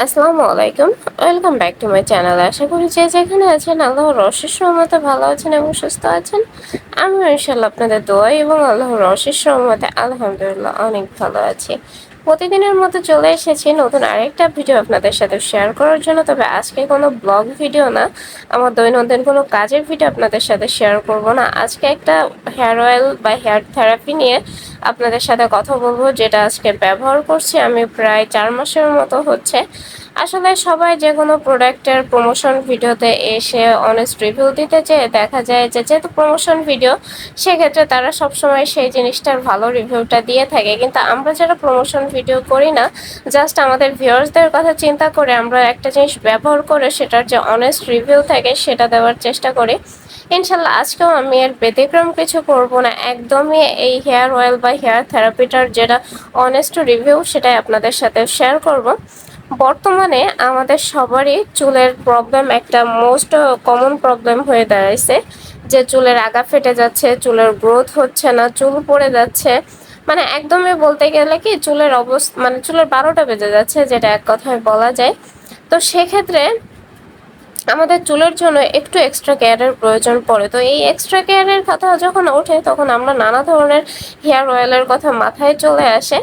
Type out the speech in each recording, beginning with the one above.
আসসালামু আলাইকুম। Welcome back to my channel আশা করি যে যেখানে আছেন, আল্লাহর অশেষ রহমতে ভালো আছেন এবং সুস্থ আছেন। আমি ইনশাল্লাহ আপনাদের দোয়া এবং আল্লাহর অশেষ রহমতে আলহামদুলিল্লাহ অনেক ভালো আছি। প্রতিদিনের মতো চলে এসেছি নতুন আরেকটা ভিডিও আপনাদের সাথে শেয়ার করার জন্য। তবে আজকে কোনো ব্লগ ভিডিও না। আমার দৈনন্দিন কোনো কাজের ভিডিও আপনাদের সাথে শেয়ার করব না। আজকে একটা হেয়ার অয়েল বা হেয়ার থেরাপি নিয়ে আপনাদের সাথে কথা বলব, যেটা আজকে ব্যবহার করছি। আমি প্রায় চার মাসের মতো হচ্ছে। আসলে সবাই যে কোনো প্রোডাক্টের প্রমোশন ভিডিওতে এসে অনেস্ট রিভিউ দিতে চেয়ে দেখা যায় যে যেহেতু প্রমোশন ভিডিও সেক্ষেত্রে তারা সবসময় সেই জিনিসটার ভালো রিভিউটা দিয়ে থাকে। কিন্তু আমরা যারা প্রমোশন ভিডিও করি না জাস্ট আমাদের ভিউয়ার্সদের কথা চিন্তা করে আমরা একটা জিনিস ব্যবহার করে সেটার যে অনেস্ট রিভিউ থাকে সেটা দেওয়ার চেষ্টা করি। ইনশাল্লাহ আজকেও আমি এর ব্যতিক্রম কিছু করব না। একদমই এই হেয়ার অয়েল বা হেয়ার থেরাপিটার যেটা অনেস্ট রিভিউ সেটাই আপনাদের সাথে শেয়ার করব। বর্তমানে আমাদের সবারই চুলের প্রবলেম একটা মোস্ট কমন প্রবলেম হয়ে দাঁড়াইছে, যে চুলের আগা ফেটে যাচ্ছে, চুলের গ্রোথ হচ্ছে না, চুল পড়ে যাচ্ছে। মানে একদমই বলতে গেলে কি চুলের অবস্থা মানে চুলের বারোটা বেজে যাচ্ছে, যেটা এক কথায় বলা যায়। তো সেক্ষেত্রে আমাদের চুলের জন্য একটু এক্সট্রা কেয়ারের প্রয়োজন পড়ে। তো এই এক্সট্রা কেয়ারের কথা যখন ওঠে, তখন আমরা নানা ধরনের হেয়ার অয়েলের কথা মাথায় চলে আসে।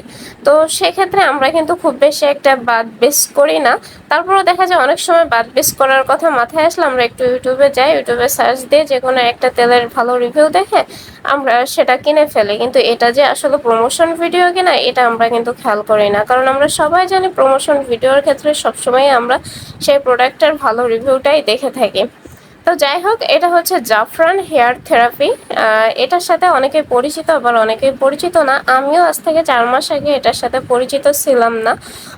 তো সেক্ষেত্রে আমরা কিন্তু খুব বেশি একটা বাদ বেস করি না। তারপরেও দেখা যায় অনেক সময় বাদ বেস করার কথা মাথায় আসলে আমরা একটু ইউটিউবে যাই ইউটিউবে সার্চ দিয়ে যে কোনো একটা তেলের ভালো রিভিউ দেখে আমরা সেটা কিনে ফেলে। কিন্তু এটা যে আসলে প্রমোশন ভিডিও কিনা, এটা আমরা কিন্তু খেয়াল করি না। কারণ আমরা সবাই জানি প্রমোশন ভিডিওর ক্ষেত্রে সবসময় আমরা সেই প্রোডাক্টের ভালো রিভিউটাই দেখে থাকি। তো যাই হোক এটা হচ্ছে জাফরান হেয়ার থেরাপি। এটার সাথে অনেকে পরিচিত, আবার অনেকে পরিচিত না। আমিও আজ থেকে চার মাস আগে এটার সাথে পরিচিত ছিলাম না।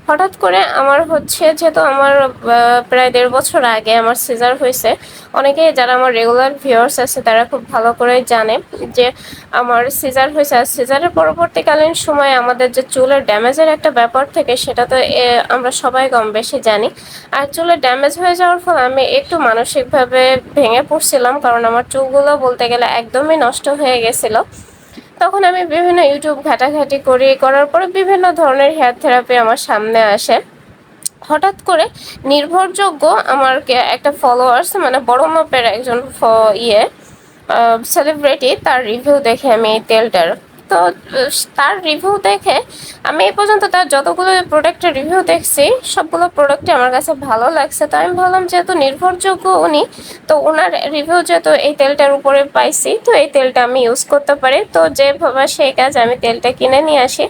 হঠাৎ করে আমার হচ্ছে, যেহেতু আমার প্রায় দেড় বছর আগে আমার সিজার হয়েছে অনেকে যারা আমার রেগুলার ভিউয়ার্স আছে, তারা খুব ভালো করে জানে যে আমার সিজার হয়েছে। আর সিজারের পরবর্তীকালীন সময় আমাদের যে চুলের ড্যামেজের একটা ব্যাপার থেকে, সেটা তো আমরা সবাই কম বেশি জানি। আর চুলের ড্যামেজ হয়ে যাওয়ার ফলে আমি একটু মানসিকভাবে ভেঙে পড়ছিলাম, কারণ আমার চুলগুলো বলতে গেলে একদমই নষ্ট হয়ে গেছিল। তখন আমি বিভিন্ন ইউটিউব ঘাটাঘাটি করি, করার পরে বিভিন্ন ধরনের হেয়ার থেরাপি আমার সামনে আসে। হঠাৎ করে নির্ভরযোগ্য আমার একটা ফলোয়ার্স মানে বড় মাপের একজন ইয়ে সেলিব্রিটি তার রিভিউ দেখে আমি এই তেলটার তো তার রিভিউ দেখে আমি এই পর্যন্ত তার যতগুলো প্রোডাক্টের রিভিউ দেখছি, সবগুলো প্রোডাক্টই আমার কাছে ভালো লাগছে। তো আমি ভাবলাম যেহেতু নির্ভরযোগ্য উনি, তো ওনার রিভিউ যেহেতু এই তেলটার উপরে পাইছি, তো এই তেলটা আমি ইউজ করতে পারি। তো যেভাবে সেই কাজ আমি তেলটা কিনে নিয়ে আসি।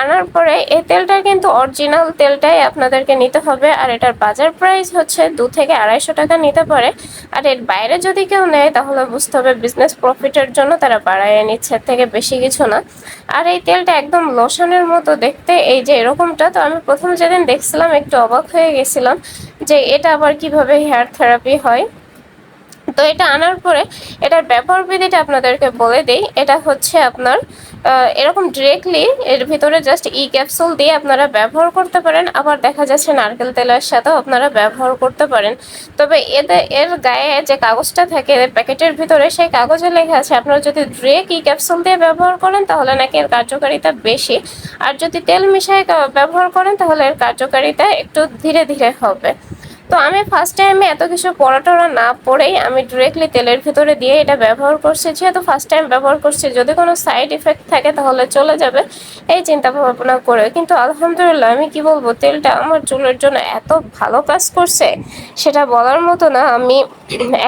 আনার পরে এই তেলটা কিন্তু অরিজিনাল তেলটাই আপনাদেরকে নিতে হবে, আর এটার বাজার প্রাইস হচ্ছে দু থেকে আড়াইশো টাকা নিতে পারে। আর এর বাইরে যদি কেউ নেয়, তাহলে বুঝতে হবে বিজনেস প্রফিটের জন্য তারা বাড়াইয়ে নিচ্ছে থেকে বেশি কিছু না। আর এই তেলটা একদম লোশনের মতো দেখতে, এই যে এরকমটা, তো আমি প্রথম যেদিন দেখছিলাম, একটু অবাক হয়ে গেছিলাম যে এটা আবার কীভাবে হেয়ার থেরাপি হয়। তো এটা আনার পরে এটার ব্যবহার বিধিটা আপনাদেরকে বলে দিই। এটা হচ্ছে আপনার এরকম ডিরেক্টলি এর ভিতরে জাস্ট ই ক্যাপসুল দিয়ে আপনারা ব্যবহার করতে পারেন। আবার দেখা যাচ্ছে নারকেল তেলের সাথেও আপনারা ব্যবহার করতে পারেন। তবে এতে, এর গায়ে যে কাগজটা থাকে প্যাকেটের ভিতরে সেই কাগজে লেখা আছে, আপনারা যদি ডিরেক্ট ই ক্যাপসুল দিয়ে ব্যবহার করেন, তাহলে নাকি এর কার্যকারিতা বেশি। আর যদি তেল মিশায় ব্যবহার করেন, তাহলে এর কার্যকারিতা একটু ধীরে ধীরে হবে। তো আমি ফার্স্ট টাইমে এত কিছু পড়া টড়া না পড়েই আমি ডিরেক্টলি তেলের ভিতরে দিয়ে এটা ব্যবহার করছি। যেহেতু ফার্স্ট টাইম ব্যবহার করছি, যদি কোনো সাইড ইফেক্ট থাকে তাহলে চলে যাবে, এই চিন্তা ভাবনা করে। কিন্তু আলহামদুলিল্লাহ, আমি কি বলব, তেলটা আমার চুলের জন্য এত ভালো কাজ করছে, সেটা বলার মতো না। আমি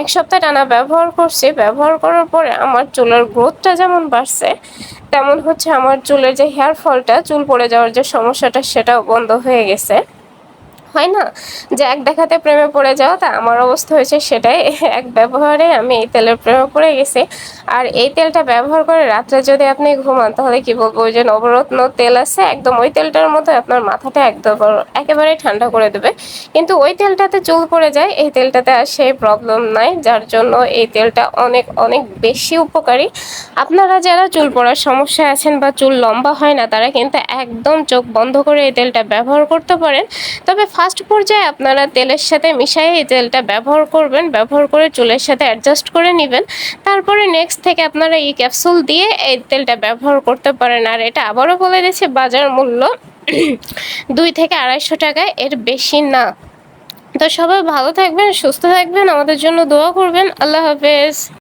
এক সপ্তাহ টানা ব্যবহার করছি, ব্যবহার করার পরে আমার চুলের গ্রোথটা যেমন বাড়ছে, তেমন হচ্ছে আমার চুলের যে হেয়ার ফলটা চুল পড়ে যাওয়ার যে সমস্যাটা, সেটাও বন্ধ হয়ে গেছে। হয় না? যে এক দেখাতে প্রেমে পড়ে যাও, তা আমার অবস্থা হয়েছে সেটাই। এক ব্যবহারে আমি এই তেলের প্রেমে পড়ে গেছি। আর এই তেলটা ব্যবহার করে রাত্রে যদি আপনি ঘুমান, তাহলে কি বলব, ওই যে নবরত্ন তেল আছে, একদম ওই তেলটার মতো আপনার মাথাটা একদম একেবারে ঠান্ডা করে দেবে। কিন্তু ওই তেলটাতে চুল পড়ে যায়, এই তেলটাতে আর সেই প্রবলেম নাই, যার জন্য এই তেলটা অনেক অনেক বেশি উপকারী। আপনারা যারা চুল পড়ার সমস্যা আছেন বা চুল লম্বা হয় না, তারা কিন্তু একদম চোখ বন্ধ করে এই তেলটা ব্যবহার করতে পারেন। তবে ফার্স্ট পর্যায়ে আপনারা তেলের সাথে মিশাই এই তেলটা ব্যবহার করবেন, ব্যবহার করে চুলের সাথে অ্যাডজাস্ট করে নেবেন। তারপরে নেক্সট থেকে আপনারা এই ক্যাপসুল দিয়ে এই তেলটা ব্যবহার করতে পারেন। আর এটা আবারও বলে দিচ্ছি, বাজার মূল্য দুই থেকে আড়াইশো টাকায় এর বেশি না। তো সবাই ভালো থাকবেন, সুস্থ থাকবেন, আমাদের জন্য দোয়া করবেন। আল্লাহ হাফেজ।